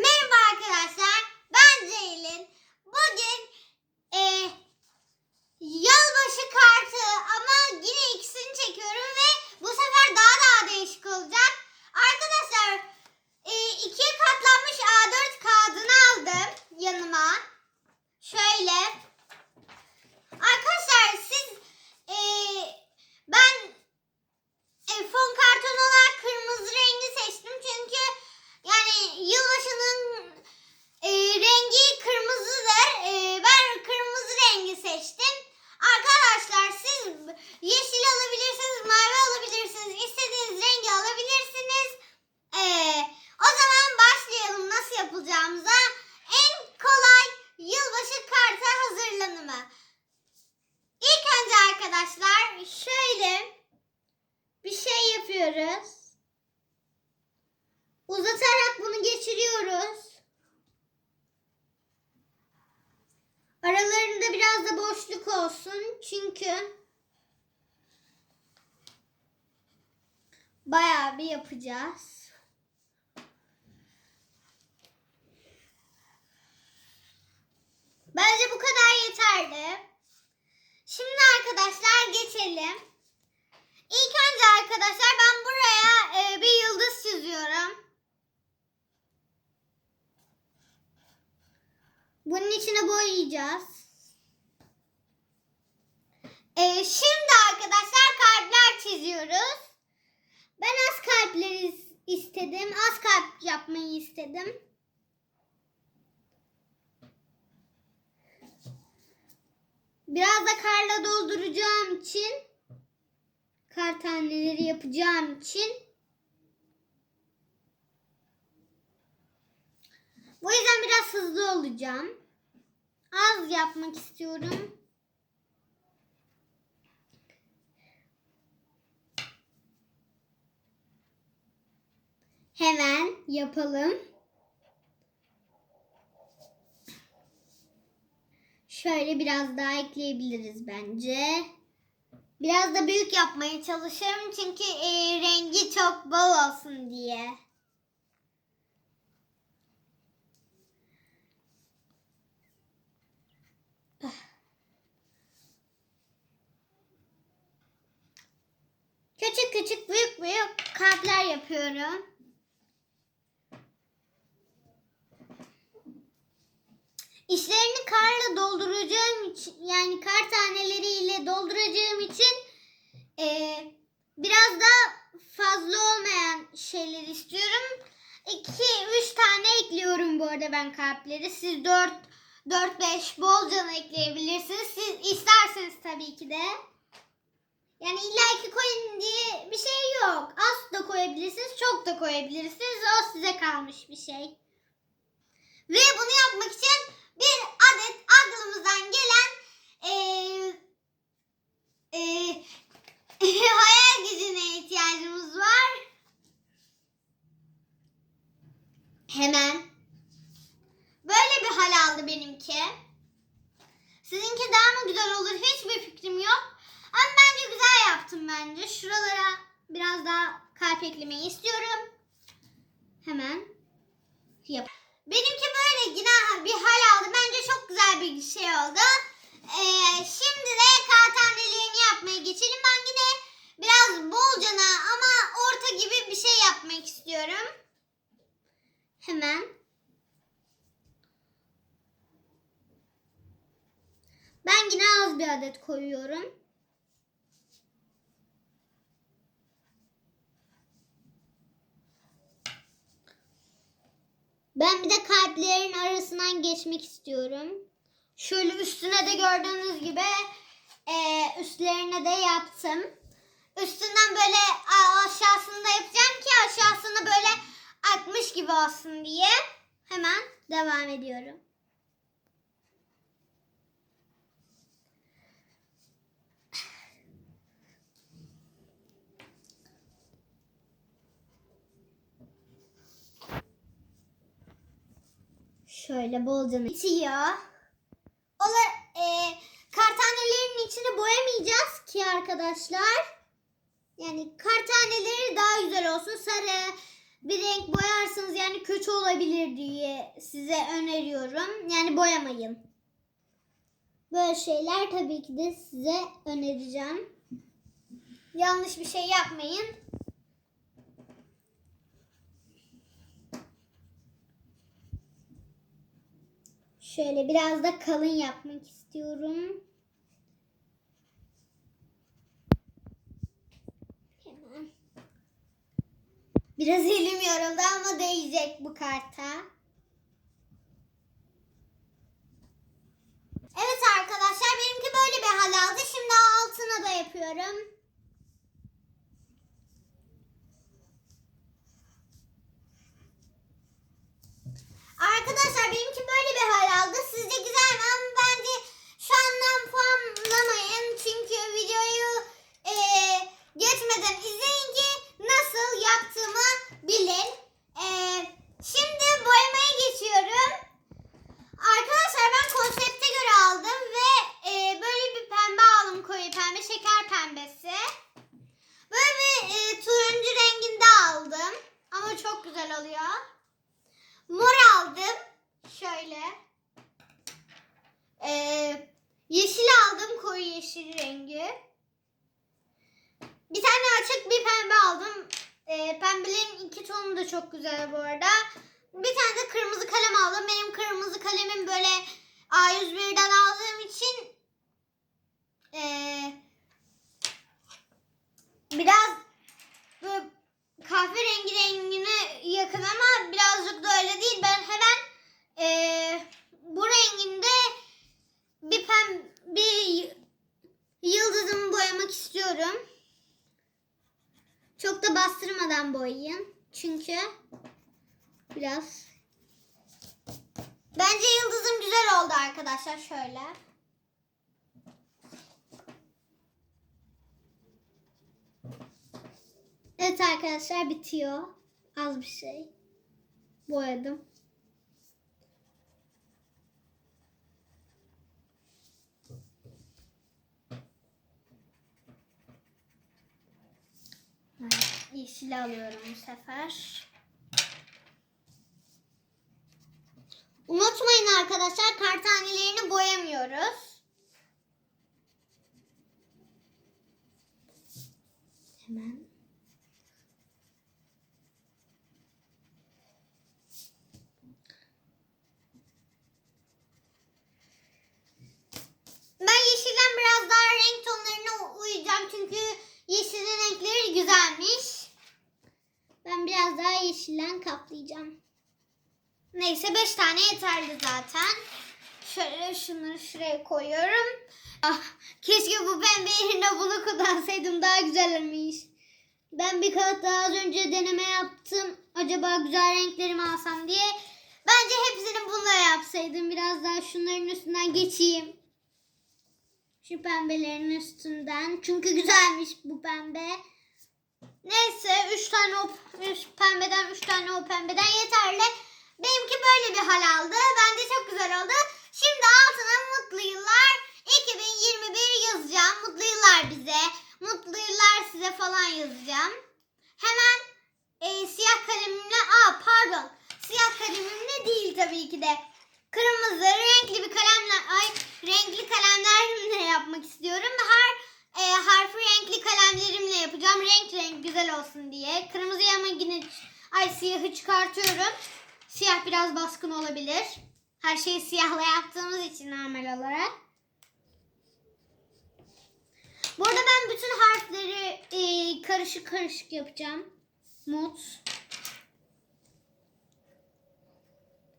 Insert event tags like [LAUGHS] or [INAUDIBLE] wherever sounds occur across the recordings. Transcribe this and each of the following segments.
Merhaba arkadaşlar. Ben Ceylin. Bugün e, yılbaşı kartı ama yine ikisini çekiyorum ve bu sefer daha daha değişik olacak. Arkadaşlar e, ikiye katlanmış A4 kağıdını aldım yanıma. Şöyle. Arkadaşlar siz e, ben e, fon karton olarak kırmızı rengi seçtim çünkü yani yılbaşının e, rengi kırmızıdır. E, ben kırmızı rengi seçtim. Arkadaşlar siz yeşil alabilirsiniz, mavi alabilirsiniz, istediğiniz rengi alabilirsiniz. E, o zaman başlayalım nasıl yapılacağımıza. En kolay yılbaşı kartı hazırlanımı. İlk önce arkadaşlar şöyle bir şey yapıyoruz. Uzatarak bunu geçiriyoruz. Aralarında biraz da boşluk olsun. Çünkü bayağı bir yapacağız. Bence bu kadar yeterli. Şimdi arkadaşlar geçelim. İlk önce arkadaşlar ben buraya e, bir yıldız çiziyorum. Bunun içine boyayacağız. E, şimdi arkadaşlar kalpler çiziyoruz. Ben az kalpler is- istedim. Az kalp yapmayı istedim. Biraz da karla dolduracağım için kar taneleri yapacağım için bu yüzden biraz hızlı olacağım. Az yapmak istiyorum. Hemen yapalım. Şöyle biraz daha ekleyebiliriz bence. Biraz da büyük yapmaya çalışıyorum çünkü e, rengi çok bol olsun diye. Küçük küçük büyük büyük kalpler yapıyorum. Dolduracağım için yani kar taneleriyle dolduracağım için eee, biraz da fazla olmayan şeyler istiyorum. 2 3 tane ekliyorum bu arada ben kalpleri. Siz 4 4 5 bolca ekleyebilirsiniz. Siz isterseniz tabii ki de. Yani illa ki koyun diye bir şey yok. Az da koyabilirsiniz, çok da koyabilirsiniz. O size kalmış bir şey. Ve bunu yapmak için bir adet aklımızdan gelen eee, eee, [LAUGHS] hayal gücüne ihtiyacımız var. Hemen. Böyle bir hal aldı benimki. Sizinki daha mı güzel olur hiçbir fikrim yok. Ama bence güzel yaptım bence. Şuralara biraz daha kalp eklemeyi istiyorum. Hemen yap. Benimki böyle yine bir hal aldı. Bence çok güzel bir şey oldu. Ee, şimdi de kartanelerini yapmaya geçelim. Ben yine biraz bolcana ama orta gibi bir şey yapmak istiyorum. Hemen. Ben yine az bir adet koyuyorum. Ben bir de kalplerin arasından geçmek istiyorum. Şöyle üstüne de gördüğünüz gibi e, üstlerine de yaptım. Üstünden böyle aşağısını da yapacağım ki aşağısını böyle akmış gibi olsun diye. Hemen devam ediyorum. Şöyle bolca bitiyor. Ola, e, kartanelerin içini boyamayacağız ki arkadaşlar. Yani kartaneleri daha güzel olsun. Sarı bir renk boyarsanız yani kötü olabilir diye size öneriyorum. Yani boyamayın. Böyle şeyler tabii ki de size önereceğim. Yanlış bir şey yapmayın. Şöyle biraz da kalın yapmak istiyorum. Hemen. Biraz elim yoruldu ama değecek bu karta. Evet arkadaşlar benimki böyle bir hal aldı. Şimdi altına da yapıyorum. Arkadaşlar benimki böyle bir hal aldı. Sizce güzel mi? Ama bence şu andan puanlamayın. Çünkü videoyu eee, geçmeden izleyin ki nasıl yaptığımı bilin. Eee, şimdi boyamaya geçiyorum. Arkadaşlar ben konsepte göre aldım ve eee, böyle bir pembe aldım koyu pembe şeker pembesi. Böyle bir eee, turuncu renginde aldım. Ama çok güzel oluyor. Mor aldım. Şöyle. Ee, yeşil aldım. Koyu yeşil rengi. Bir tane açık bir pembe aldım. Ee, pembelerin iki tonu da çok güzel bu arada. Bir tane de kırmızı kalem aldım. Benim kırmızı kalemim böyle A101'den aldığım için ee, biraz böyle kahverengi rengine yakın ama birazcık da öyle değil. Ben hemen eee, bu renginde bir pem bir y- yıldızımı boyamak istiyorum. Çok da bastırmadan boyayın. Çünkü biraz Bence yıldızım güzel oldu arkadaşlar şöyle. Evet arkadaşlar bitiyor. Az bir şey. Boyadım. Yeşil alıyorum bu sefer. Unutmayın arkadaşlar kar tanelerini boyamıyoruz. Hemen Ben yeşilden biraz daha renk tonlarına uyacağım çünkü yeşilin renkleri güzelmiş. Biraz daha yeşilden kaplayacağım. Neyse 5 tane yeterli zaten. Şöyle şunları şuraya koyuyorum. Ah, keşke bu pembe yerine bunu kullansaydım daha güzelmiş. Ben bir kağıt daha az önce deneme yaptım. Acaba güzel renklerimi alsam diye. Bence hepsini bununla yapsaydım. Biraz daha şunların üstünden geçeyim. Şu pembelerin üstünden. Çünkü güzelmiş bu pembe. Neyse 3 tane o üç pembeden 3 tane o pembeden yeterli. Benimki böyle bir hal aldı. Bence çok güzel oldu. Şimdi altına mutlu yıllar 2021 yazacağım. Mutlu yıllar bize. Mutlu yıllar size falan yazacağım. Hemen e, siyah kalemimle, aa pardon. Siyah kalemimle değil tabii ki de. Kırmızı renkli bir kalemle, ay renkli kalemlerimle yapmak istiyorum. Her e, harfi renkli kalemlerimle yapacağım. Renk renk güzel olsun diye. Kırmızı ama yine ay siyahı çıkartıyorum. Siyah biraz baskın olabilir. Her şeyi siyahla yaptığımız için normal olarak. Bu arada ben bütün harfleri e, karışık karışık yapacağım. Mut.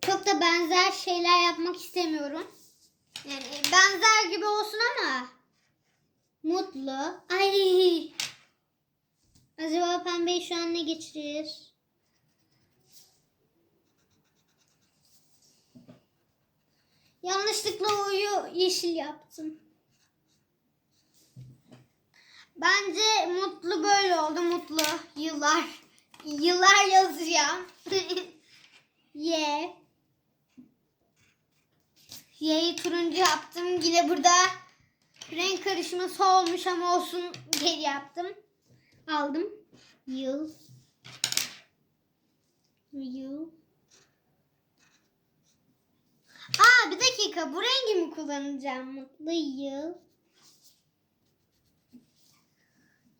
Çok da benzer şeyler yapmak istemiyorum. Yani benzer gibi olsun ama mutlu. Ay. Acaba pembeyi şu an ne geçirir? Yanlışlıkla uyu yeşil yaptım. Bence mutlu böyle oldu. Mutlu yıllar. Yıllar yazacağım. [LAUGHS] Ye. Y'yi turuncu yaptım. Yine burada renk karışması olmuş ama olsun diye yaptım. Aldım. Yıl. You. Aa bir dakika bu rengi mi kullanacağım? Mutlu yıl.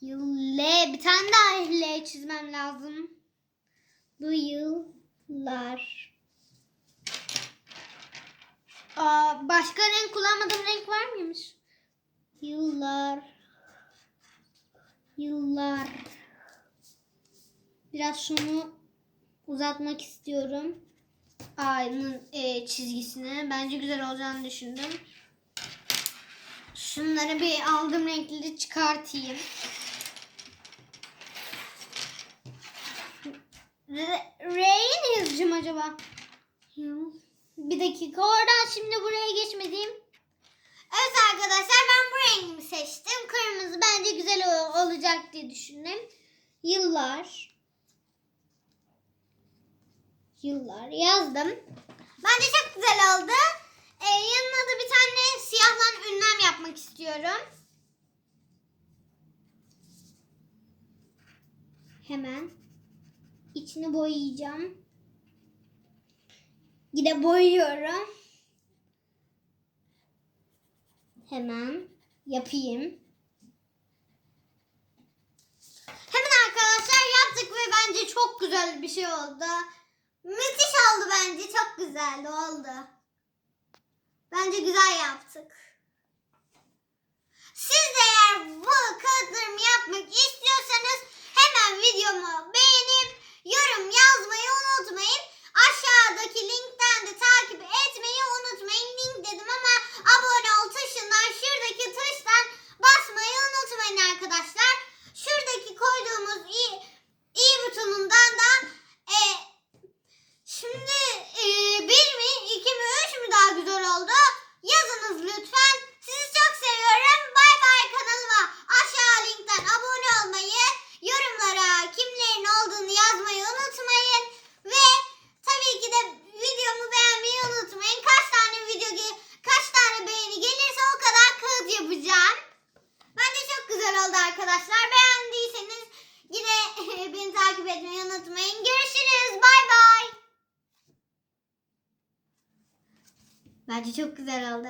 Yıl L. Bir tane daha L çizmem lazım. Bu yıllar. Aa, başka renk kullanmadığım renk var mıymış? Yıllar. Yıllar. Biraz şunu uzatmak istiyorum. Ayının e, çizgisini. Bence güzel olacağını düşündüm. Şunları bir aldığım renkleri çıkartayım. R'yi ne yazacağım acaba? Bir dakika oradan şimdi buraya geçmediğim. Evet arkadaşlar ben bu rengimi seçtim. Kırmızı bence güzel ol- olacak diye düşündüm. Yıllar. Yıllar yazdım. Bence çok güzel oldu. Ee, yanına da bir tane siyahlan ünlem yapmak istiyorum. Hemen içini boyayacağım. Yine boyuyorum. Hemen yapayım. Hemen arkadaşlar yaptık ve bence çok güzel bir şey oldu. Müthiş oldu bence. Çok güzel oldu. Bence güzel yaptık. Siz de eğer bu kağıtlarımı yapmak istiyorsanız hemen videomu beğenip yorum yazmayı unutmayın. Aşağıdaki linkten de takip etmeyi unutmayın. Link dedim ama abone ol tuşundan şuradaki tuştan basmayı unutmayın arkadaşlar. Şuradaki koyduğumuz i, i butonundan da e, şimdi e, bir mi iki mi üç mü daha güzel oldu? Yazınız lütfen. Sizi çok seviyorum. Bay bay kanalıma aşağı linkten abone olmayı, yorumlara kimlerin olduğunu yazmayı unutmayın. Ve tabii ki de videomu beğenmeyi unutmayın. Kaç tane video ge- kaç tane beğeni gelirse o kadar kağıt yapacağım. Bence çok güzel oldu arkadaşlar. Beğendiyseniz yine beni takip etmeyi unutmayın. Görüşürüz. Bay bay. Bence çok güzel oldu.